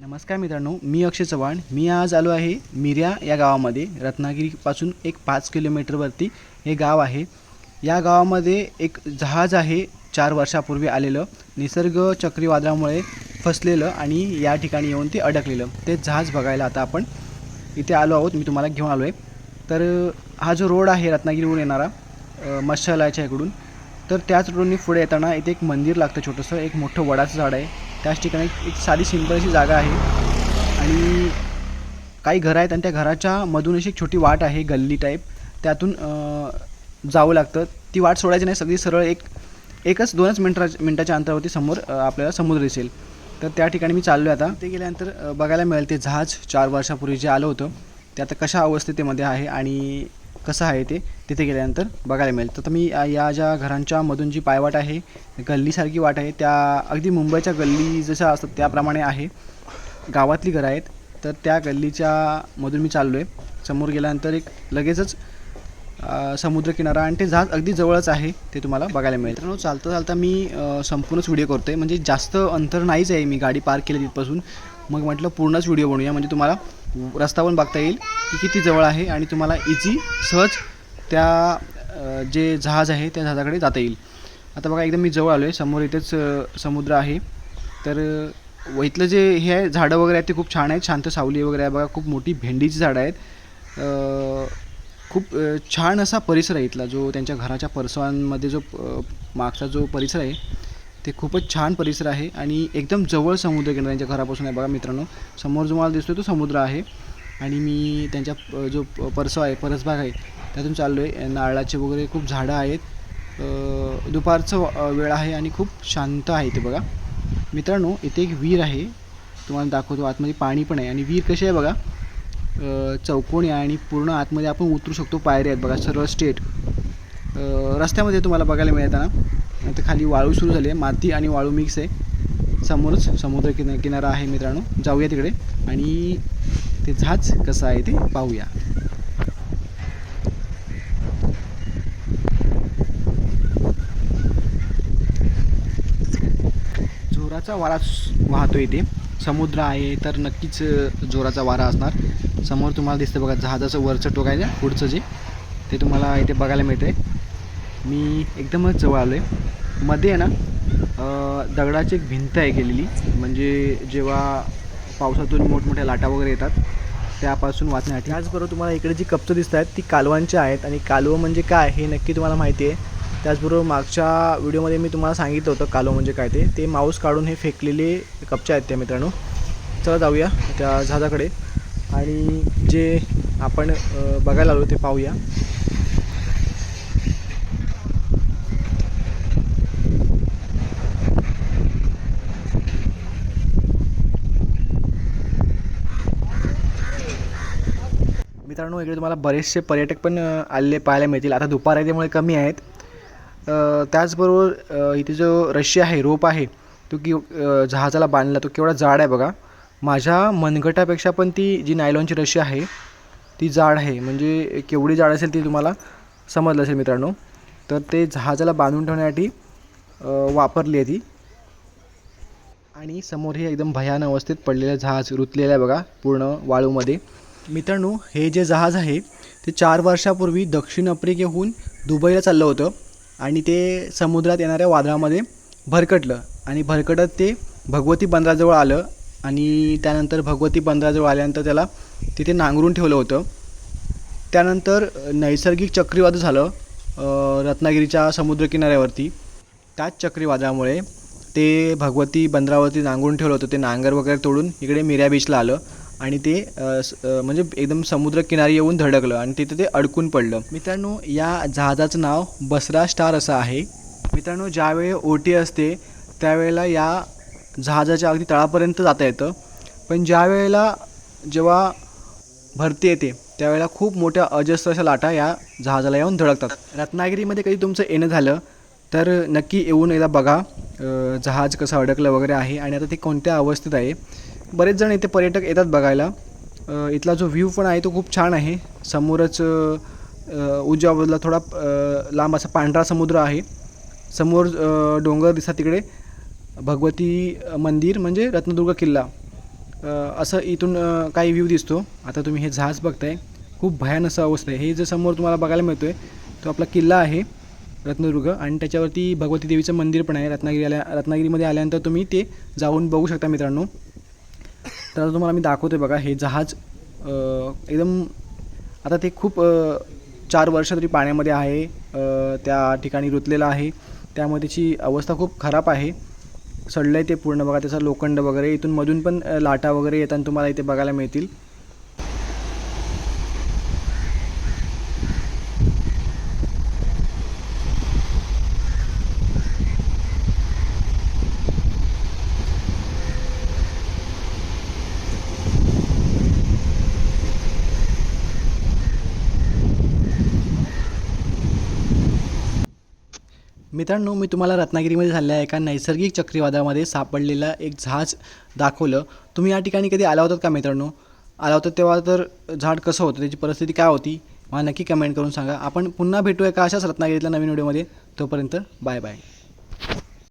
नमस्कार मित्रांनो मी अक्षय चव्हाण. मी आज आलो आहे मिर्या या गावामध्ये. रत्नागिरीपासून एक पाच किलोमीटरवरती हे गाव आहे. या गावामध्ये एक जहाज आहे चार वर्षापूर्वी आलेलं. निसर्ग चक्रीवादळामुळे फसलेलं आणि या ठिकाणी येऊन ते अडकलेलं. ते जहाज बघायला आता आपण इथे आलो आहोत. मी तुम्हाला घेऊन आलो आहे तर हा जो रोड आहे रत्नागिरीवरून येणारा अ, मत्स्यालयाच्या इकडून तर त्याच रोडनी पुढे येताना इथे एक मंदिर लागतं छोटंसं. एक मोठं वडाचं झाड आहे. त्याच ठिकाणी एक- साधी सिंपल अशी जागा आहे. आणि काही घरं आहेत आणि त्या घराच्या मधून अशी एक छोटी वाट आहे गल्ली टाईप त्यातून जावं लागतं. ती वाट सोडायची नाही सगळी सरळ एक एकच दोनच मिनटा मिनटाच्या अंतरावरती समोर आपल्याला समुद्र दिसेल. तर त्या ठिकाणी मी चाललो आहे आता. ते गेल्यानंतर बघायला मिळेल ते जहाज चार वर्षापूर्वी जे आलं होतं. ते आता कशा अवस्थेतेमध्ये आहे आणि कसं आहे ते तिथे गेल्यानंतर बघायला मिळेल. तर मी या- या ज्या घरांच्या मधून जी पायवाट आहे गल्लीसारखी वाट आहे त्या अगदी मुंबईच्या गल्ली जशा असतात त्याप्रमाणे आहे. गावातली घरं आहेत तर त्या गल्लीच्या मधून मी चाललो आहे समोर गेल्यानंतर एक लगेचच समुद्रकिनारा आणि ते जहाज अगदी जवळच आहे ते तुम्हाला बघायला मिळेल. मित्रांनो चालता चालता मी संपूर्णच व्हिडिओ करतो आहे म्हणजे जास्त अंतर नाहीच आहे मी गाडी पार्क केली तिथपासून. मग म्हटलं पूर्णच व्हिडिओ बनवूया. म्हणजे तुम्हाला रस्ता पण बघता येईल की किती जवळ आहे आणि तुम्हाला इझी सहज त्या जे जहाज आहे त्या जहाजाकडे जाता येईल. आता बघा एकदम मी जवळ आलो आहे समोर इथेच समुद्र आहे. तर व इथलं जे हे आहे झाडं वगैरे आहेत ते खूप छान आहेत. शांत सावली वगैरे आहे. बघा खूप मोठी भेंडीची झाडं आहेत. खूप छान असा परिसर आहे इथला जो त्यांच्या घराच्या परसवांमध्ये जो मागचा जो परिसर आहे ते खूपच छान परिसर आहे आणि एकदम जवळ समुद्र किनारा त्यांच्या घरापासून आहे बघा मित्रांनो. समोर जो मला दिसतो तो समुद्र आहे. आणि मी त्यांच्या जो प- परसवा आहे परसबाग आहे त्यातून चाललो आहे नारळाचे वगैरे खूप झाडं आहेत. दुपारचं वेळ आहे आणि खूप शांत आहे ते बघा. मित्रांनो इथे एक विहीर आहे. तुम्हाला दाखवतो आतमध्ये पाणी पण आहे. आणि विहीर कशी आहे बघा? चौकोनी आहे आणि पूर्ण आतमध्ये आपण उतरू शकतो. पायऱ्या आहेत बघा सरळ स्टेट रस्त्यामध्ये तुम्हाला बघायला मिळताना. आता खाली वाळू सुरू झाली. आहे माती आणि वाळू मिक्स आहे. समोरच समुद्र किना किनारा आहे मित्रांनो. जाऊया तिकडे. आणि ते जहाज कसं आहे ते पाहूया. जोराचा वारा वाहतो इथे. समुद्र आहे तर नक्कीच जोराचा वारा असणार. समोर तुम्हाला दिसतं बघा जहाजाचं वरचं टोकायचं आहे पुढचं जे. ते तुम्हाला इथे बघायला मिळतंय. मी एकदमच जवळ आलो आहे मध्ये आहे ना दगडाची एक भिंत आहे केलेली म्हणजे जेव्हा पावसातून मोठमोठ्या लाटा वगैरे येतात त्यापासून वाचण्यासाठी त्याचबरोबर तुम्हाला इकडे जी कप्चं दिसत आहेत ती कालवांची आहेत. आणि कालवं म्हणजे काय हे नक्की तुम्हाला माहिती आहे. त्याचबरोबर मागच्या व्हिडिओमध्ये मी तुम्हाला सांगितलं होतं कालवं म्हणजे काय ते. ते माऊस काढून हे फेकलेले कपचे आहेत त्या मित्रांनो. चला जाऊया त्या झाजाकडे आणि जे आपण बघायला आलो ते पाहूया. मित्रांनो इकडे तुम्हाला बरेचसे पर्यटक पण आलेले पाहायला मिळतील. आता दुपार आहे त्यामुळे कमी आहेत. त्याचबरोबर इथे जो रशी आहे रोप आहे तो की जहाजाला बांधला तो केवढा जाड आहे बघा. माझ्या मनगटापेक्षा पण ती जी नायलॉनची रशी आहे ती जाड आहे. म्हणजे केवढी जाड असेल ती तुम्हाला समजलं असेल मित्रांनो. तर ते जहाजाला बांधून ठेवण्यासाठी वापरली आहे ती. आणि समोर हे एकदम भयान अवस्थेत पडलेलं जहाज रुतलेलं आहे बघा पूर्ण वाळूमध्ये. मित्रांनो हे जे जहाज आहे ते चार वर्षापूर्वी दक्षिण आफ्रिकेहून दुबईला चाललं होतं आणि ते समुद्रात येणाऱ्या वादळामध्ये भरकटलं आणि भरकटत ते भगवती बंदराजवळ आलं आणि त्यानंतर भगवती बंदराजवळ आल्यानंतर त्याला तिथे नांगरून ठेवलं होतं. त्यानंतर नैसर्गिक चक्रीवादळ झालं रत्नागिरीच्या समुद्रकिनाऱ्यावरती. त्याच चक्रीवादळामुळे ते भगवती बंदरावरती नांगरून ठेवलं होतं. ते नांगर वगैरे तोडून इकडे मिऱ्या बीचला आलं. आणि ते स- म्हणजे एकदम समुद्रकिनारी येऊन धडकलं आणि तिथे ते अडकून पडलं. मित्रांनो या जहाजाचं नाव बसरा स्टार असं आहे. मित्रांनो ज्यावेळी ओटी असते त्यावेळेला या जहाजाच्या अगदी तळापर्यंत जाता येतं. पण ज्या वेळेला जेव्हा भरती येते त्यावेळेला खूप मोठ्या अजस्त्र अशा लाटा या जहाजाला येऊन धडकतात. रत्नागिरीमध्ये कधी तुमचं येणं झालं तर नक्की येऊन एकदा बघा जहाज कसं अडकलं वगैरे आहे आणि आता ते कोणत्या अवस्थेत आहे. बरेच जण इथे पर्यटक येतात बघायला. इथला जो व्ह्यू पण आहे तो खूप छान आहे. समोरच उजव्या बाजूला थोडा लांब असा पांढरा समुद्र आहे. समोर डोंगर दिसतात तिकडे. भगवती मंदिर म्हणजे रत्नदुर्ग किल्ला. असं इथून काही व्ह्यू दिसतो. आता तुम्ही हे जहाज बघताय. खूप भयान असं अवस्था आहे. हे जे समोर तुम्हाला बघायला मिळतो आहे तो आपला किल्ला आहे रत्नदुर्ग. आणि त्याच्यावरती भगवती देवीचं मंदिर पण आहे. रत्नागिरी आल्या रत्नागिरीमध्ये आल्यानंतर तुम्ही ते जाऊन बघू शकता मित्रांनो. तर आता तुम्हाला मी आहे बघा हे जहाज एकदम आता ते खूप चार वर्ष तरी पाण्यामध्ये आहे त्या ठिकाणी रुतलेलं आहे. त्यामध्ये त्याची अवस्था खूप खराब आहे. सडलं आहे ते पूर्ण बघा त्याचा लोखंड वगैरे इथून मधून पण लाटा वगैरे येताना तुम्हाला इथे बघायला मिळतील. मित्रांनो मी तुम्हाला रत्नागिरीमध्ये झालेल्या एका नैसर्गिक चक्रीवादळामध्ये सापडलेलं एक जहाज दाखवलं. तुम्ही या ठिकाणी कधी आला होतात का मित्रांनो? आला होता तेव्हा तर झाड कसं होतं? त्याची परिस्थिती काय होती? मला नक्की कमेंट करून सांगा. आपण पुन्हा भेटूया का अशाच रत्नागिरीतल्या नवीन व्हिडिओमध्ये? तोपर्यंत बाय बाय